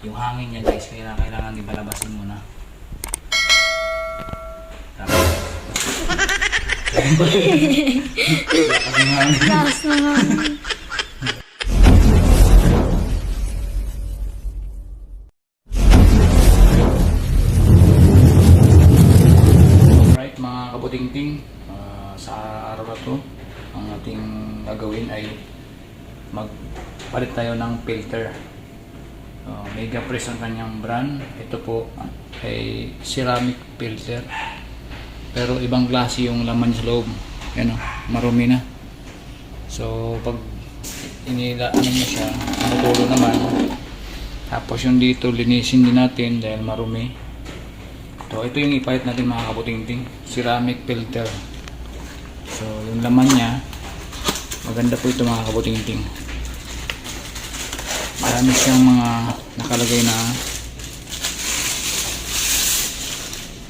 yung hangin niya guys, kaya kailangan di balabasin muna. Tapos, Lakas naman. Right mga kabutingting, ah, sa araw na to, ang ating gagawin ay magpalit tayo ng filter. Uh, Mega Press ang kanyang brand. Ito po ay ceramic filter. Pero ibang klase yung laman sa loob. Yan o, marumi na. So pag inila ano mo siya, tumutulo naman. Tapos yung dito linisin din natin dahil marumi. So, ito yung ipalit natin mga kaputingting. Ceramic filter. So, yung laman niya, maganda po ito mga kaputingting. Marami siyang mga nakalagay na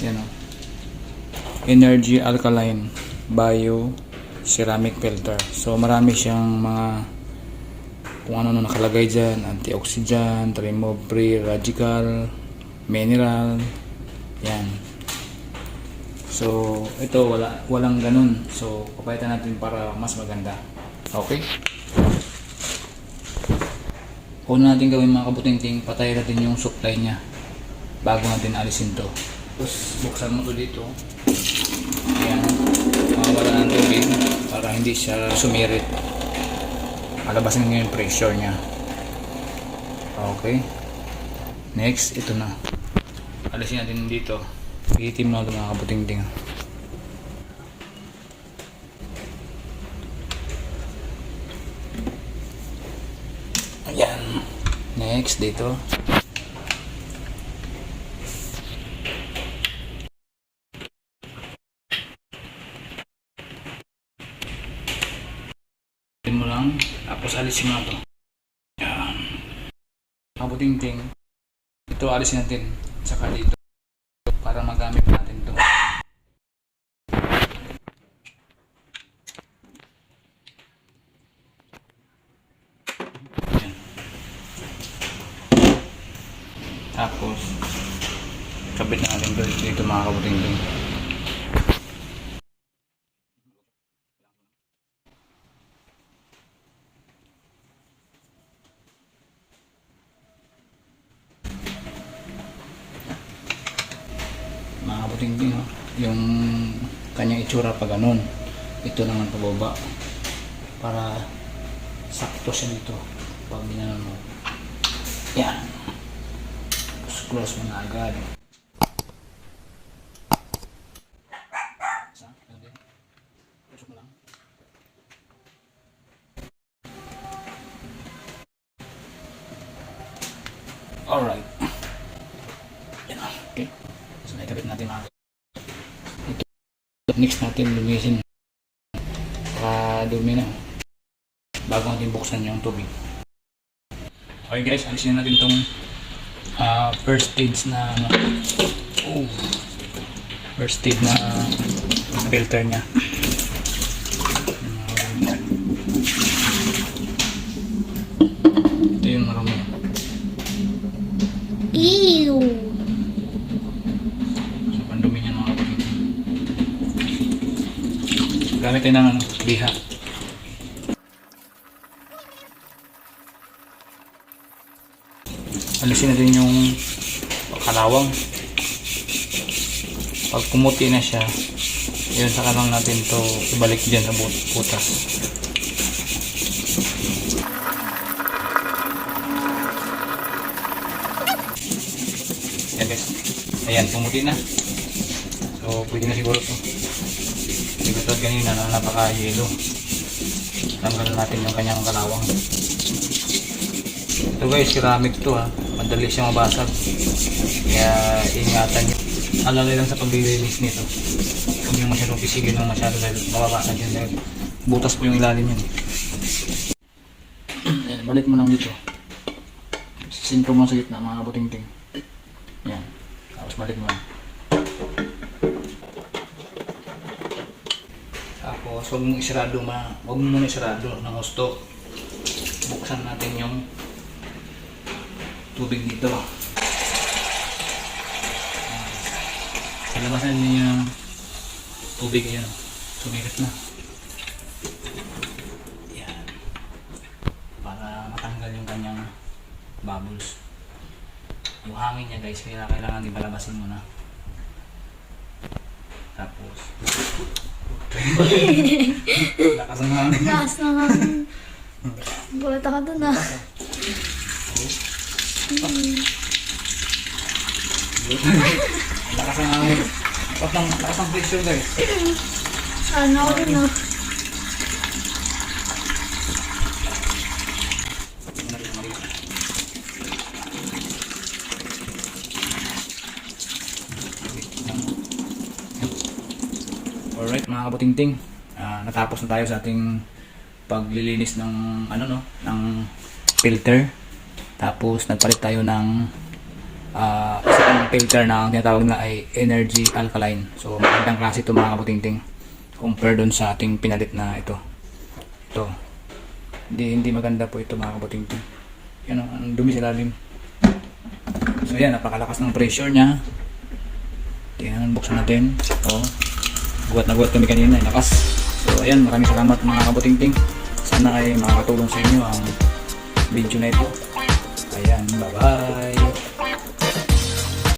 yan o. Energy Alkaline Bio Ceramic Filter. So, marami siyang mga kung ano na nakalagay dyan. Antioxidant, remove free radical, mineral, yan. So, ito wala walang ganun. So, papalitan natin para mas maganda. Okay? Una natin gawin mga kabutingting, patayin natin yung supply niya bago natin alisin to. Tapos, buksan mo to dito. Ayan. Mawala ng tubig para hindi siya sumirit. Malabasin niyo yung pressure niya. Okay. Next, ito na alisin natin dito itim na ito mga kaputingting ayan next dito. Mo lang tapos alisin mo na ito ayan. Kaputingting ito alisin natin. Saka dito para magamit natin to Yan. Tapos kabit na natin to dito mga kabuting din. Mga din oh. yung kanyang itsura pa ganun. Ito naman pababa. Para sakto siya dito pag ginanon mo. Yan close mo na agad. Alright. Yan na. Okay. So, naikabit natin mga ito. Next natin lumisin. Para dumi na. Bago natin buksan yung tubig. Okay guys, alisin natin itong ah, first stage na ano. Oh. First stage na filter niya. Ito yung marami. Ew. So, pandumi niya mga kapatid. Gamit tayo ng ano, liha. Alisin natin yung kalawang. Pag kumuti na siya, yun saka lang natin to ibalik dyan sa but- butas. Yan guys. Ayan, pumuti na. So, pwede na siguro to. Hindi ko kanina na napaka-yelo. Tanggal natin yung kanyang kalawang. Ito guys, ceramic to ha. Madali siyang mabasag. Kaya ingatan nyo. Alalay lang sa paglilinis nito. Huwag nyo masyadong pisigin ng masyado dahil mababasag yun dahil butas po yung ilalim yun. Ayan, balik mo lang dito. Sintro mo sa gitna mga buting-ting. Yan. Tapos balik mo. Tapos huwag mong isarado ma, huwag mo muna isarado ng gusto. Buksan natin yung tubig dito. Sa labasan niyo yung tubig yan. Sumikat na. Yan. Para matanggal yung kanyang bubbles. Yung hangin niya guys, kaya kailangan ibalabasin mo na. Tapos, lakas ng hangin. Lakas na nga. Gulat ako dun ah. Lakas ng hangin. Lakas ng, lakas ng pressure guys. Ako dun ah. Alright mga kabutingting, ah, natapos na tayo sa ating paglilinis ng ano no, ng filter. Tapos nagpalit tayo ng ah, isa pang filter na ang tinatawag na ay energy alkaline. So magandang klase ito mga kabutingting compare doon sa ating pinalit na ito. Ito. Hindi hindi maganda po ito mga kabutingting. Yan oh, ang dumi sa lalim. So yan, napakalakas ng pressure niya. Tingnan, buksan natin. Oh. Guwat na guwat kami kanina, eh, lakas. So ayan, maraming salamat mga kabutingting. Sana ay makakatulong sa inyo ang video na ito. Ayan, bye-bye.